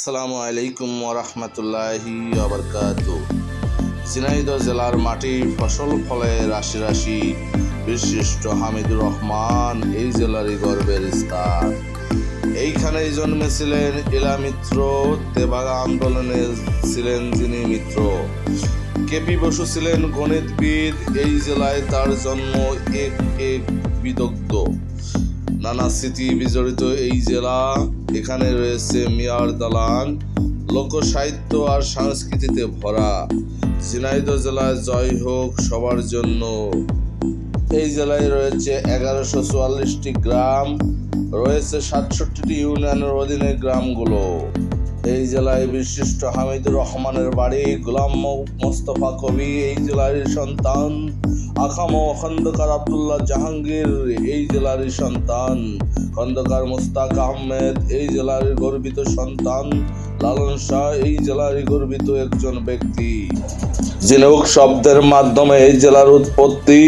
আসসালামু আলাইকুম ওরহমতুল্লাহি আবরকাত ঝিনাইদহ জেলার মাটি ফসল ফলে রাশি রাশি বিশিষ্ট হামিদুর রহমান এই জেলারই গর্বের স্থান। এইখানেই জন্মেছিলেন ইলা মিত্র তেবাগা আন্দোলনে ছিলেন যিনি মিত্র। কেপি বসু ছিলেন গণিতবিদ, এই জেলায় তার জন্ম এক এক বিদগ্ধ। নানা স্মৃতি বিজড়িত এই জেলা এখানে রয়েছে মিয়ার দালান লোক সাহিত্য আর সংস্কৃতিতে ভরা। ঝিনাইদহ জেলায় জয় হোক সবার জন্য। এই জেলায় রয়েছে এগারোশো চুয়াল্লিশটি গ্রাম, রয়েছে সাতষট্টিটি ইউনিয়নের অধীনে গ্রামগুলো। এই জেলায় বিশিষ্ট হামিদুর রহমানের বাড়ি গোলাম মোস্তফা কবি, এই জেলারই সন্তান আখাম, খন্দকার আবদুল্লাহ জাহাঙ্গীর, এই জেলারই সন্তান খন্দকার মুস্তাক আহমেদ, এই জেলার গর্বিত সন্তান লালন শাহ, এই জেলারই গর্বিত একজন ব্যক্তি। জিনুক শব্দের মাধ্যমে এই জেলার উৎপত্তি